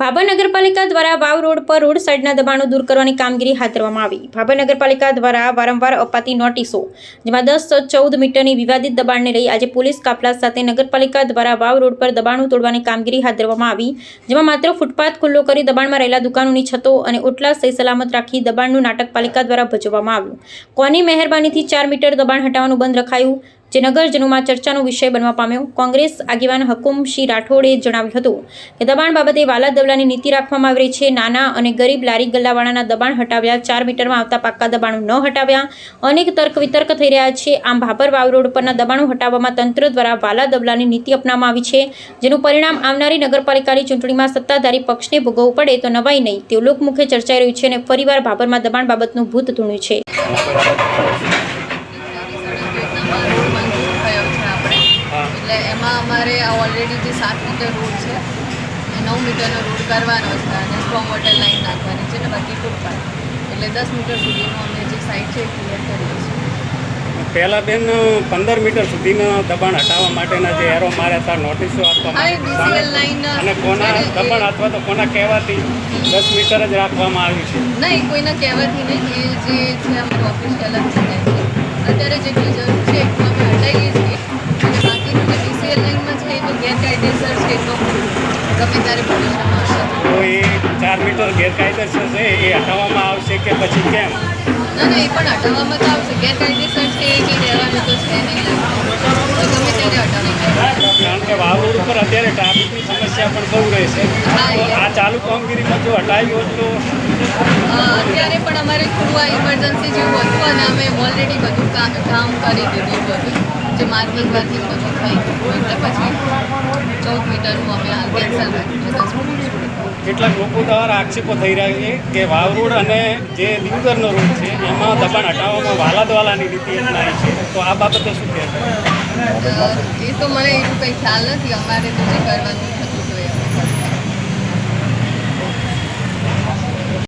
ભાભર નગરપાલિકા દ્વારા વાવ રોડ પર રોડ સાઇડના દબાણો દૂર કરવાની કામગીરી હાથ ધરવામાં આવી. ભાભર નગરપાલિકા દ્વારા વારંવાર અપાતી નોટિસો, જેમાં દસ ચૌદ મીટરની વિવાદિત દબાણને લઈ આજે પોલીસ કાફલા સાથે નગરપાલિકા દ્વારા વાવ રોડ પર દબાણો તોડવાની કામગીરી હાથ ધરવામાં આવી, જેમાં માત્ર ફૂટપાથ ખુલ્લો કરી દબાણમાં રહેલા દુકાનોની છતો અને ઓટલા સહી સલામત રાખી દબાણનું નાટક પાલિકા દ્વારા ભજવવામાં આવ્યું. કોની મહેરબાનીથી ચાર મીટર દબાણ હટાવવાનું બંધ રખાયું? જે નગરજનોમાં ચર્ચાનો વિષય બનવા પામ્યો. કોંગ્રેસ આગેવાન હકુમસિંહ રાઠોડે જણાવ્યું હતું કે દબાણ બાબતે વાલા દવલાની નીતિ રાખવામાં આવી રહી છે. નાના અને ગરીબ લારી ગલ્લાવાળાના દબાણ હટાવ્યા, ચાર મીટરમાં આવતા પાક્કા દબાણો ન હટાવ્યા. અનેક તર્ક વિતર્ક થઈ રહ્યા છે. આમ ભાભર વાવ રોડ પરના દબાણો હટાવવામાં તંત્ર દ્વારા વાલા દવલાની નીતિ અપનાવવામાં આવી છે. જેનું પરિણામ આવનારી નગરપાલિકાની ચૂંટણીમાં સત્તાધારી પક્ષને ભોગવવું પડે તો નવાઈ નહીં. તેવું લોકમુખે ચર્ચાઈ રહ્યું છે અને ફરીવાર ભાભરમાં દબાણ બાબતનું ભૂત ધૂણ્યું છે યોજનામાં રોડ મંજૂર થયો છે આપણે એટલે એમાં અમારે ઓલરેડી જે સાત મીટર રોડ છે એ નવ મીટરનો રોડ કરવાનો છે અને સ્ટ્રોંગ વોટર લાઈન નાખવાની છે ને બાકી ફૂટપાથ એટલે દસ મીટર સુધીનો અમે જે સાઈડ છે એ ક્લિયર કરીએ છીએ પહેલા બેન પંદર મીટર સુધીના દબાણ હટાવવા માટેના જે એરો માર્યા હતા નોટિસો આપવામાં અને કોના દબાણ અથવા તો કોના કહેવાથી દસ મીટર જ રાખવામાં આવ્યું છે? નહીં કોઈના કહેવાથી નહીં. એ જે છે અમારી ઓફિસ જ છે અત્યારે જેટલી જરૂર ગમે ત્યારે બોલી શકો તો એ ચાર મીટર ગેરકાયદેસર છે એ હટાવવામાં આવશે કે પછી કેમ? ના ના એ પણ હટાવવામાં તો આવશે. ગેરકાયદેસર છે એ કંઈ રહેવાનું તો છે નહીં. તો ગમે ત્યારે હટાવી કારણ કે વાવ રોડ ઉપર અત્યારે ટ્રાફિકની સમસ્યા પણ બહુ રહેશે. આ ચાલુ કામગીરીમાં જો હટાવી હોત તો? અત્યારે પણ અમારે થોડું આ ઇમરજન્સી જેવું હતું અને અમે ઓલરેડી બધું કામ કરી દીધું બધું. જે માર્કિંગ વર્કિંગ બધું થઈ ગયું. ચૌદ મીટરનું અમે હાલ કેન્સલ રાખ્યું કેટલાક લોકો દ્વારા આક્ષેપો થઈ રહ્યા છે કે વાવ રોડ અને જે દિવગરનો રોડ છે એમાં દબાણ હટાવવામાં વાલાદવાલાની નીતિ અપનાવી છે. તો આ બાબતે શું કહેવાય એ તો મને એટલું કંઈ ખ્યાલ નથી. અમારે તો જે કરવાનું